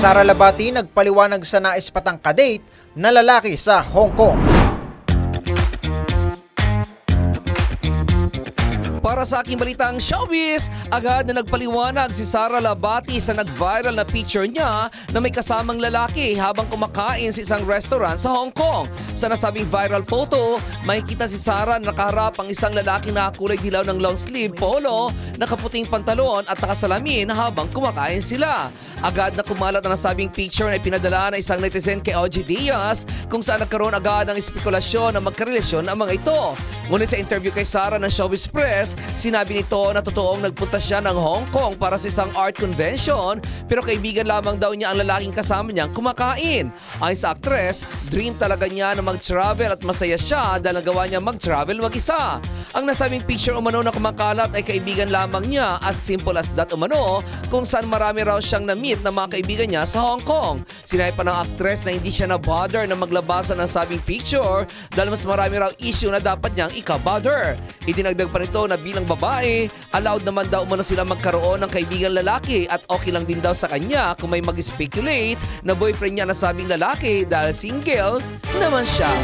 Sara Labati nagpaliwanag sa nais patang kadate na lalaki sa Hong Kong. Para sa aking balitang showbiz, agad na nagpaliwanag si Sara Labati sa nag-viral na picture niya na may kasamang lalaki habang kumakain sa isang restaurant sa Hong Kong. Sa nasabing viral photo, makikita si Sara na nakaharap ang isang lalaki na kulay dilaw ng long sleeve polo, nakaputing pantalon at nakasalamin habang kumakain sila. Agad na kumalat ang nasabing picture na ipinadala ng isang netizen kay OG Diaz kung saan nagkaroon agad ng espekulasyon na magkarelasyon ang mga ito. Ngunit sa interview kay Sara ng Showbiz Press, sinabi nito na totoong nagpunta siya ng Hong Kong para sa isang art convention pero kaibigan lamang daw niya ang lalaking kasama niyang kumakain. Ayon sa actress, dream talaga niya na mag-travel at masaya siya dahil nagawa niya mag-travel mag-isa. Ang nasabing picture umano na kumakalat ay kaibigan lamang niya as simple as that umano kung saan marami raw siyang na-meet na mga kaibigan niya sa Hong Kong. Sinabi pa ng actress na hindi siya na-bother na maglabasan ng sabing picture dahil mas marami raw issue na dapat niyang ika-bother. Idinagdag pa nito na bilang babae, allowed naman daw umano sila magkaroon ng kaibigan lalaki at okay lang din daw sa kanya kung may mag-speculate na boyfriend niya na sabing lalaki dahil single naman siya.